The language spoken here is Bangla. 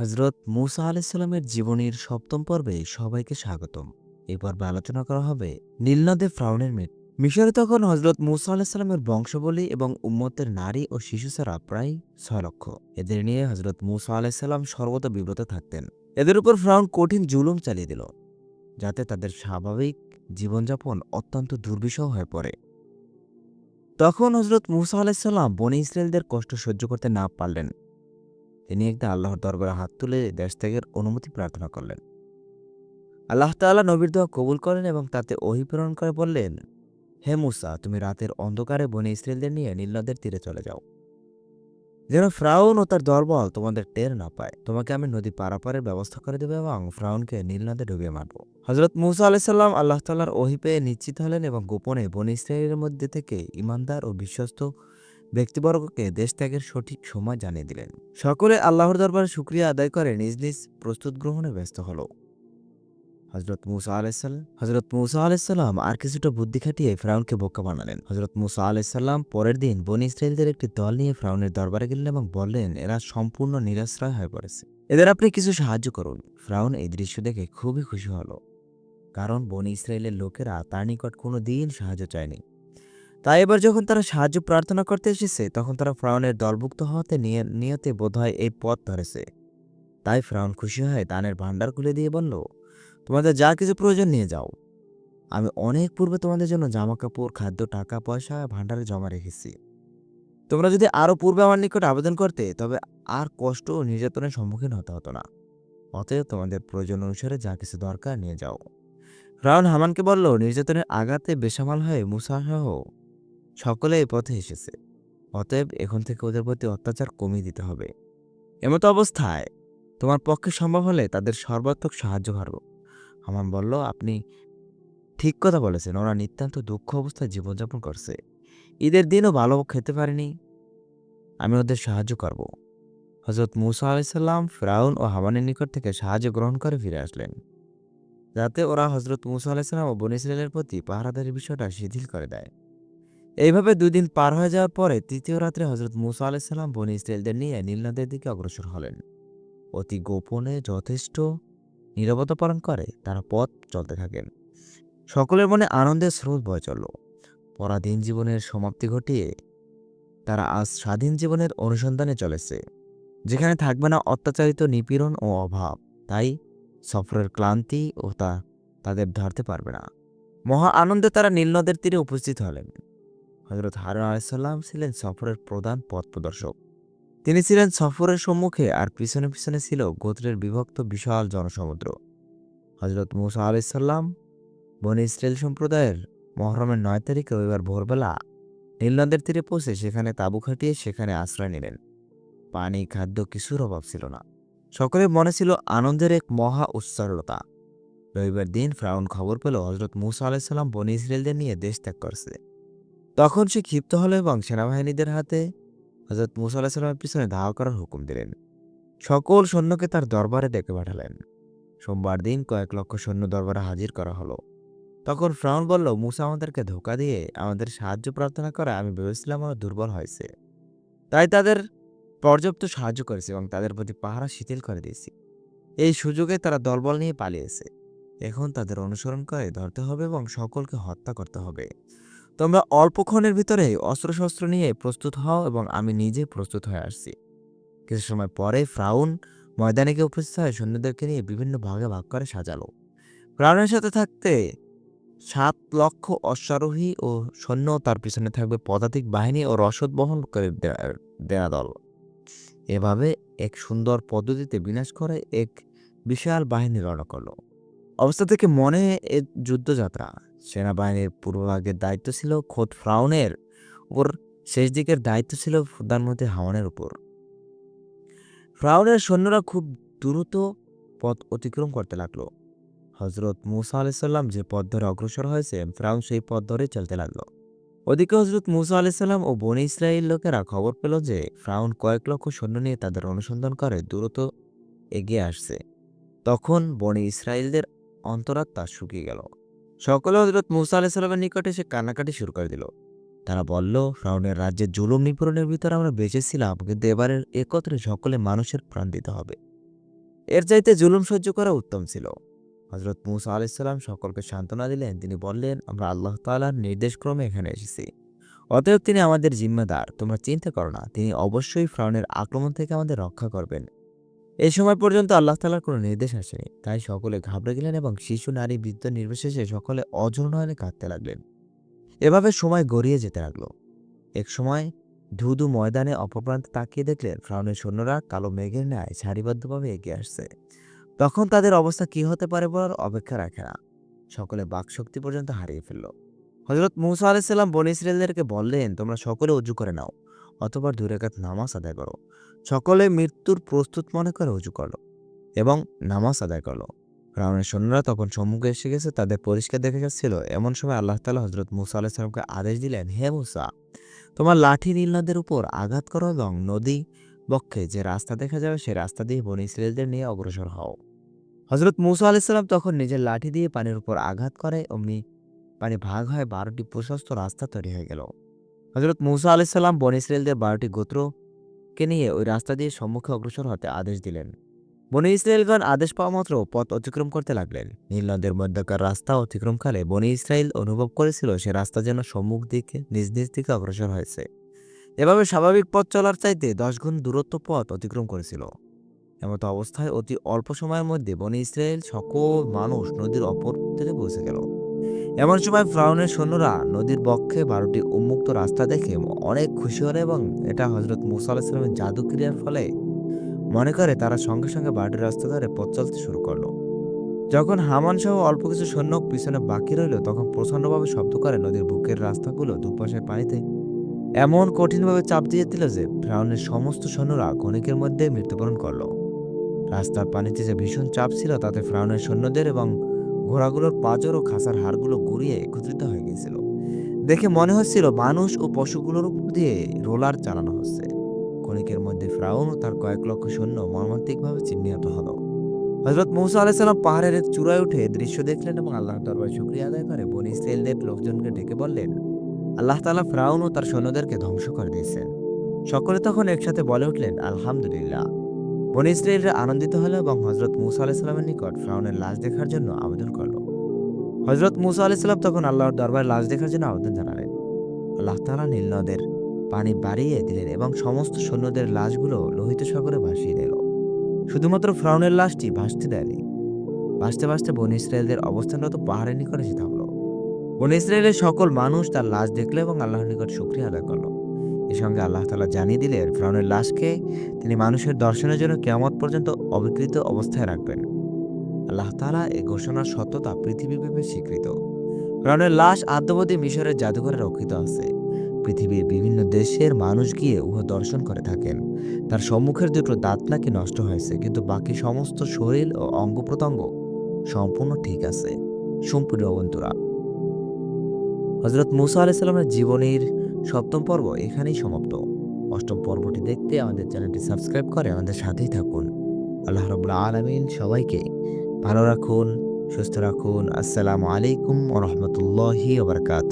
হজরত মুসা আলাইসাল্লামের জীবনীর সপ্তম পর্বে সবাইকে স্বাগতম। এই পর্বে আলোচনা করা হবে নীলনদে ফ্রাউনের মৃত্যু মিশরে তখন হজরত মুসা আলাহিসাল্লামের বংশবলী এবং উম্মতের নারী ও শিশু ছাড়া প্রায় ছয় লক্ষ। এদের নিয়ে হজরত মুসা আলাহিসাল্লাম সর্বদা বিব্রত থাকতেন। এদের উপর ফ্রাউন কঠিন জুলুম চালিয়ে দিল, যাতে তাদের স্বাভাবিক জীবনযাপন অত্যন্ত দুর্বিষহ হয়ে পড়ে। তখন হজরত মুসা আলাহিসাল্লাম বনি ইসরায়েলদের কষ্ট সহ্য করতে না পারলেন। তিনি একদিন আল্লাহর দরবারে হাত তুলে দেশ ত্যাগের অনুমতি প্রার্থনা করলেন। আল্লাহ তাআলা নবীর দোয়া কবুল করেন এবং তাতে ওহি প্রেরণ করে বললেন, হে মুসা, তুমি রাতের অন্ধকারে বনে ইসরায়েলদের নিয়ে নীলনদের তীরে চলে যাও। যেন ফ্রাউন ও তার দরবল তোমাদের টের না পায়। তোমাকে আমি নদী পারাপারের ব্যবস্থা করে দেবো এবং ফ্রাউনকে নীলনদে ডুবিয়ে মারব। হজরত মুসা আলাইসাল্লাম আল্লাহ তাল্লাহর ওহি পেয়ে নিশ্চিত হলেন এবং গোপনে বনে ইসরায়েলের মধ্যে থেকে ইমানদার ও বিশ্বস্ত ব্যক্তিবর্গকে দেশ ত্যাগের সঠিক সময় জানিয়ে দিলেন। সকলে আল্লাহর দরবারে শুক্রিয়া আদায় করে নিজ নিজ প্রস্তুত গ্রহণে ব্যস্ত হল। হজরত মুসা আলাইসাল্লাম হজরত মুসা আলাইসাল্লাম আর কিছুটা বুদ্ধি খাটিয়ে ফ্রাউনকে বোকা বানালেন। হজরত মুসা আলাইসাল্লাম পরের দিন বনি ইসরায়েলদের একটি দল নিয়ে ফ্রাউনের দরবারে গেলেন এবং বললেন, এরা সম্পূর্ণ নিরাশ্রয় হয়ে পড়েছে। এদের আপনি কিছু সাহায্য করুন। ফ্রাউন এই দৃশ্য দেখে খুবই খুশি হলো। কারণ বনি ইসরায়েলের লোকেরা তার নিকট কোনো দিন সাহায্য চায়নি। তাই এবার যখন তারা সাহায্য প্রার্থনা করতে এসেছে, তখন তারা ফ্রাউনের দলভুক্ত হওয়াতে নিয়ে নিয়তে বোধহয় এই পথ ধরেছে। তাই ফ্রাউন খুশি হয়ে দানের ভাণ্ডার খুলে দিয়ে বলল, তোমাদের যা কিছু প্রয়োজন নিয়ে যাও। আমি অনেক পূর্বে তোমাদের জন্য জামা কাপড় খাদ্য, টাকা, পয়সা, ভাণ্ডারে জমা রেখেছি। তোমরা যদি আরও পূর্বে আমার নিকট আবেদন করতে, তবে আর কষ্ট ও নির্যাতনের সম্মুখীন হতে হতো না। অতএব তোমাদের প্রয়োজন অনুসারে যা কিছু দরকার নিয়ে যাও। ফ্রাউন হামানকে বলল, নির্যাতনের আঘাতে বেসামাল হয়ে মুসাসহ সকলে এই পথে এসেছে। অতএব এখন থেকে ওদের প্রতি অত্যাচার কমিয়ে দিতে হবে। এমতো অবস্থায় তোমার পক্ষে সম্ভব হলে তাদের সর্বাত্মক সাহায্য করব। আমার বলল, আপনি ঠিক কথা বলেছেন, ওরা নিতান্ত দুঃখ অবস্থায় জীবনযাপন করছে। ঈদের দিনও ভালো খেতে পারেনি। আমি ওদের সাহায্য করব। হজরত মুসা আলাইসাল্লাম ফ্রাউন ও হামানের নিকট থেকে সাহায্য গ্রহণ করে ফিরে আসলেন। যাতে ওরা হজরত মুসা আলাইসাল্লাম ও বন ইসরায়েলের প্রতি পাহারাদারির বিষয়টা শিথিল করে দেয়। এইভাবে দুই দিন পার হয়ে যাওয়ার পরে তৃতীয় রাত্রে হজরত মুসা আলাইসাল্লাম বনি ইসরায়েলদের নিয়ে নীলনদের দিকে অগ্রসর হলেন। অতি গোপনে যথেষ্ট নীরবতা পালন করে, তারা পথ চলতে থাকেন। সকলের মনে আনন্দের স্রোত বয়ে চলল। পরাধীন জীবনের সমাপ্তি ঘটিয়ে তারা আজ স্বাধীন জীবনের অনুসন্ধানে চলেছে, যেখানে থাকবে না অত্যাচারিত নিপীড়ন ও অভাব। তাই সফরের ক্লান্তি ও তা তাদের ধরতে পারবে না। মহা আনন্দে তারা নীলনদের তীরে উপস্থিত হলেন। হজরত হারুন আলাইসাল্লাম ছিলেন সফরের প্রধান পথ প্রদর্শক। তিনি ছিলেন সফরের সম্মুখে আর পিছনে পিছনে ছিল গোত্রের বিভক্ত বিশাল জনসমুদ্র। হজরত মুসা আলাইসাল্লাম বনি ইসরায়েল সম্প্রদায়ের মহরমের নয় তারিখে রবিবার ভোরবেলা নীলনদের তীরে পৌঁছে সেখানে তাঁবু খাটিয়ে সেখানে আশ্রয় নিলেন। পানি, খাদ্য কিছুর অভাব ছিল না। সকলের মনে ছিল আনন্দের এক মহা উচ্চারলতা রবিবার দিন ফ্রাউন খবর পেল হজরত মুসা আলাইসাল্লাম বনি ইসরায়েলদের নিয়ে দেশ ত্যাগ করছে। তখন সে ক্ষিপ্ত হলো এবং সেনাবাহিনীদের হাতে হজরত মুসা আলাহিসাল্লামের পিছনে ধাওয়া করার হুকুম দিলেন। সকল সৈন্যকে তার দরবারে ডেকে পাঠালেন। সোমবার দিন কয়েক লক্ষ সৈন্য দরবারে হাজির করা হলো। তখন ফ্রাউন বলল, মুসা আমাদেরকে ধোকা দিয়ে আমাদের সাহায্য প্রার্থনা করা আমি ভেবেছিলাম ওরা দুর্বল হয়েছে। তাই তাদের পর্যাপ্ত সাহায্য করেছে এবং তাদের প্রতি পাহারা শিথিল করে দিয়েছি। এই সুযোগে তারা দলবল নিয়ে পালিয়েছে। এখন তাদের অনুসরণ করে ধরতে হবে এবং সকলকে হত্যা করতে হবে। তোমরা অল্পক্ষণের ভিতরে অস্ত্রশস্ত্র নিয়ে প্রস্তুত হও এবং আমি নিজে প্রস্তুত হয়ে আসছি। কিছু সময় পরে ফ্রাউন ময়দানে গিয়ে উপস্থিত হয়ে, সৈন্যদেরকে নিয়ে বিভিন্ন ভাগে ভাগ করে সাজালো। ফ্রাউনের সাথে থাকতে সাত লক্ষ অশ্বারোহী ও সৈন্য তার পিছনে থাকবে পদাতিক বাহিনী ও রসদ বহন করে দেয়া দল। এভাবে এক সুন্দর পদ্ধতিতে বিনাশ করে এক বিশাল বাহিনী রওনা করল। অবস্থা থেকে মনে এ যুদ্ধযাত্রা। সেনাবাহিনীর পূর্বভাগের দায়িত্ব ছিল খোদ ফ্রাউনের উপর শেষ দিকের দায়িত্ব ছিল প্রধানমন্ত্রী হাওয়ানের উপর। ফ্রাউনের সৈন্যরা খুব দ্রুত পথ অতিক্রম করতে লাগল। হজরত মুসা আলাইসাল্লাম যে পথ ধরে অগ্রসর হয়েছে, ফ্রাউন সেই পথ ধরে চলতে লাগল। ওদিকে হজরত মুসা আলাইসাল্লাম ও বনি ইসরায়েল লোকেরা খবর পেল যে, ফ্রাউন কয়েক লক্ষ সৈন্য নিয়ে তাদের অনুসন্ধান করে দ্রুত এগিয়ে আসছে। তখন বনি ইসরায়েলদের অন্তরাত্মা শুকিয়ে গেল। সকলে হজরত মুসা আলাইসাল্লামের নিকটে এসে কান্নাকাটি শুরু করে দিল। তারা বলল ফ্রাউনের রাজ্যের জুলুম নিপীড়নের ভিতরে আমরা বেঁচেছিলাম, কিন্তু এবারের একত্রে সকলে মানুষের প্রাণ দিতে হবে। এর চাইতে জুলুম সহ্য করা উত্তম ছিল। হজরত মুসা আলাইসাল্লাম সকলকে সান্ত্বনা দিলেন। তিনি বললেন, আমরা আল্লাহ তাআলার নির্দেশক্রমে এখানে এসেছি। অতএব তিনি আমাদের জিম্মাদার, তোমরা চিন্তা করো না। তিনি অবশ্যই ফ্রাউনের আক্রমণ থেকে আমাদের রক্ষা করবেন। এই সময় পর্যন্ত আল্লাহ তালার কোনো নির্দেশ আসেনি। তাই সকলে ঘাবড়ে গেলেন এবং শিশু, নারী, বৃদ্ধ নির্বিশেষে সকলে অজর নয়নে কাঁদতে লাগলেন। এভাবে সময় গড়িয়ে যেতে লাগল। এক সময় ধুধু ময়দানে অপপ্রান্তে তাকিয়ে দেখলেন ফ্রাউনের সৈন্যরা কালো মেঘের ন্যায় সারিবদ্ধভাবে এগিয়ে আসছে। তখন তাদের অবস্থা কি হতে পারে বলার অপেক্ষা রাখে না। সকলে বাকশক্তি পর্যন্ত হারিয়ে ফেলল। হজরত মুসা আলাইসাল্লাম বন বললেন, তোমরা সকলে উজু করে নাও। অথবা দুরেকাত নামাজ আদায় করো। সকলে মৃত্যুর প্রস্তুত মনে করে উজু করল এবং নামাজ আদায় করল। রাবণের সৈন্যরা তখন সম্মুখে এসে গেছে, তাদের পরিষ্কার দেখে যাচ্ছিল। এমন সময় আল্লাহ তালা হজরত মুসা আলাহিসামকে আদেশ দিলেন, হে মুসা, তোমার লাঠি নীল নদের উপর আঘাত করো এবং নদী বক্ষে যে রাস্তা দেখা যাবে, সেই রাস্তা দিয়ে বনি ইসরায়েলদের নিয়ে অগ্রসর হও। হজরত মুসা আলাইসাল্লাম তখন নিজের লাঠি দিয়ে পানির উপর আঘাত করে, অমনি পানি ভাগ হয় বারোটি প্রশস্ত রাস্তা তৈরি হয়ে গেল। হজরত মুসা আলাইসাল্লাম বন ইসরায়েলদের বারোটি গোত্রকে নিয়ে ওই রাস্তা দিয়ে সম্মুখে অগ্রসর হতে আদেশ দিলেন। বনি ইসরায়েলগণ আদেশ পাওয়া মাত্র পথ অতিক্রম করতে লাগলেন। নীল নদের মধ্যকার রাস্তা অতিক্রমকালে বনি ইসরায়েল অনুভব করেছিল সে রাস্তা যেন সম্মুখ দিকে, নিজ নিজ দিকে অগ্রসর হয়েছে। এভাবে স্বাভাবিক পথ চলার চাইতে দশ গুণ দূরত্ব পথ অতিক্রম করেছিল। এমতো অবস্থায় অতি অল্প সময়ের মধ্যে বনি ইসরায়েল সকল মানুষ নদীর অপর তীরে পৌঁছে গেল। এমন সময় ফ্রাউনের সৈন্যরা নদীর বক্ষে বারোটি উন্মুক্ত রাস্তা দেখে অনেক খুশি হলো এবং এটা হজরত মুসা আলাহিসামের জাদু ক্রিয়ার ফলে মনে করে তারা সঙ্গে সঙ্গে বারোটি রাস্তা ধরে পথ চলতে শুরু করল। যখন হামান সহ অল্প কিছু সৈন্য পিছনে বাকি রইল, তখন প্রচণ্ডভাবে শব্দ করে নদীর বুকের রাস্তাগুলো দুপাশে পানিতে। এমন কঠিনভাবে চাপ দিয়ে দিল যে ফ্রাউনের সমস্ত সৈন্যরা ক্ষণিকের মধ্যে মৃত্যুবরণ করল। রাস্তার পানিতে যে ভীষণ চাপ ছিল, তাতে ফ্রাউনের সৈন্যদের এবং ঘোড়াগুলোর পাজর ও খাসার হাড়গুলো গুড়িয়ে একত্রিত হয়ে গিয়েছিল। দেখে মনে হচ্ছিল মানুষ ও পশুগুলোর উপর দিয়ে রোলার চালানো হচ্ছে। ক্ষণিকের মধ্যে ফ্রাউন ও তার কয়েক লক্ষ সৈন্য মর্মান্তিকভাবে চিহ্নিত হলো। হজরত মৌসা আলাইসাল্লাম পাহাড়ের এক চূড়ায় উঠে দৃশ্য দেখলেন এবং আল্লাহর দরবারে শুক্রিয়া আদায় করে বনি ইসরায়েলদের লোকজনকে ডেকে বললেন, আল্লাহ তালা ফ্রাউন ও তার সৈন্যদেরকে ধ্বংস করে দিয়েছেন। সকলে তখন একসাথে বলে উঠলেন, আলহামদুলিল্লাহ। বনি ইসরায়েলরা আনন্দিত হলো এবং হজরত মুসা আলাইসাল্লামের নিকট ফ্রাউনের লাশ দেখার জন্য আবেদন করল। হজরত মুসা আলাইসাল্লাম তখন আল্লাহর দরবারে লাশ দেখার জন্য আবেদন জানালেন। আল্লাহ তাআলা নীল নদের পানি বাড়িয়ে দিলেন এবং সমস্ত সৈন্যদের লাশগুলো লোহিত সাগরে ভাসিয়ে দিল। শুধুমাত্র ফ্রাউনের লাশটি ভাসতে দেয়নি। ভাসতে ভাসতে বন ইসরায়েলদের অবস্থানরত পাহাড়ের নিকট এসে থাকল বন ইসরায়েলের সকল মানুষ তার লাশ দেখল এবং আল্লাহর নিকট শুক্রিয়া আদায় করল। এর সঙ্গে আল্লাহ তালা জানিয়ে দিলেন ফ্রাউনের লাশকে তিনি মানুষের দর্শনের জন্য কেয়ামত পর্যন্ত অবিকৃত অবস্থায় রাখবেন। আল্লাহ তালা এই ঘোষণার সত্যতা পৃথিবীব্যাপী স্বীকৃত। ফ্রাউনের লাশ আদ্যবধি মিশরের জাদুঘরে রক্ষিত আছে। পৃথিবীর বিভিন্ন দেশের মানুষ গিয়ে উহা দর্শন করে থাকেন। তার সম্মুখের দুটো দাঁত নাকি নষ্ট হয়েছে, কিন্তু বাকি সমস্ত শরীর ও অঙ্গ প্রত্যঙ্গ সম্পূর্ণ ঠিক আছে। সম্পূর্ণ বন্ধুরা হজরত মুসা আলাইসাল্লামের জীবনের সপ্তম পর্ব এখানেই সমাপ্ত। অষ্টম পর্বটি দেখতে আমাদের চ্যানেলটি সাবস্ক্রাইব করে আমাদের সাথেই থাকুন। আল্লাহ রবুল্লা আলমিন সবাইকে ভালো রাখুন, সুস্থ রাখুন। আসসালামু আলাইকুম ও রহমতুল্লাহি ওবরকাত